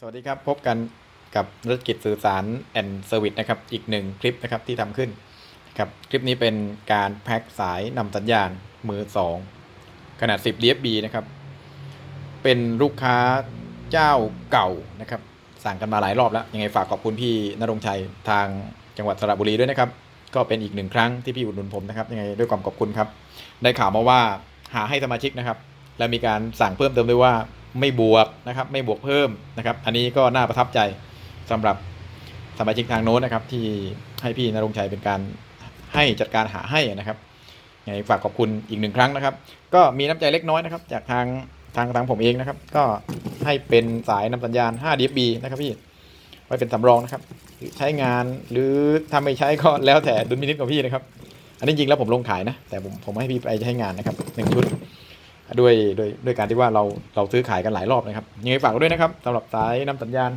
สวัสดีครับ พบกันกับธุรกิจสื่อสารแอนด์เซอร์วิสนะครับ อีกหนึ่งคลิปนะครับที่ทำขึ้นครับคลิปนี้เป็นการแพ็คสายนำสัญญาณมือ 2 ขนาด 10 DFB นะครับ เป็นลูกค้าเจ้าเก่านะครับ สั่งกันมาหลายรอบแล้ว ยังไงฝากขอบคุณพี่นรงชัยทางจังหวัดสระบุรีด้วยนะครับ ก็เป็นอีกหนึ่งครั้งที่พี่อุดหนุนผมนะครับยังไงด้วยความขอบคุณครับ ได้ข่าวมาว่าหาให้สมาชิกนะครับ และมีการสั่งเพิ่มเติมด้วยว่า ไม่บวกนะครับไม่บวกเพิ่มนะครับอันนี้ก็น่าประทับใจสำหรับสมาชิกทางโน้นนะครับที่ให้พี่นรงชัยเป็นการให้จัดการหาให้นะครับไงฝากขอบคุณอีกหนึ่งครั้งนะครับ ก็มีน้ำใจเล็กน้อยนะครับ จากทางทางทางผมเองนะครับ ก็ให้เป็นสายนำสัญญาณ 5 dB นะครับพี่ไว้เป็นสำรองนะครับ ใช้งานหรือถ้าไม่ใช้ก็แล้วแต่ดุลพินิจของพี่นะครับ อันนี้จริงแล้วผมลงขายนะ แต่ผมผมให้พี่ไปใช้งานนะครับหนึ่งชุด ด้วยด้วยด้วยการที่ว่าเราเราซื้อขายกันหลายรอบนะครับยังไงฝากด้วยนะครับสำหรับสายนำสัญญาณ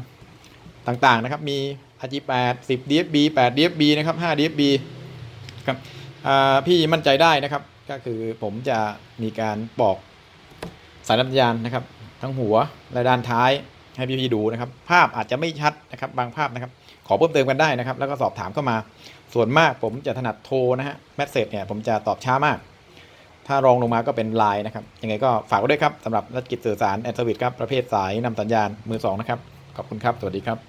ต่างๆนะครับมี RG8 10 DFB 8 DFB นะครับ5 DFB ครับพี่มั่นใจได้นะครับ ก็คือผมจะมีการปอกสายนำสัญญาณนะครับ ทั้งหัวและด้านท้ายให้พี่ๆดูนะครับ ภาพอาจจะไม่ชัดนะครับ บางภาพนะครับ ขอเพิ่มเติมกันได้นะครับ แล้วก็สอบถามเข้ามา ส่วนมากผมจะถนัดโทรนะฮะแมสเซจเนี่ยผมจะตอบช้ามาก ถ้ารองลงมาก็เป็นไลน์นะครับ ยังไงก็ฝากไว้ด้วยครับสำหรับธุรกิจสื่อสารแอนด์สวิตครับ ประเภทสายนำสัญญาณมือสองนะครับ ขอบคุณครับ สวัสดีครับ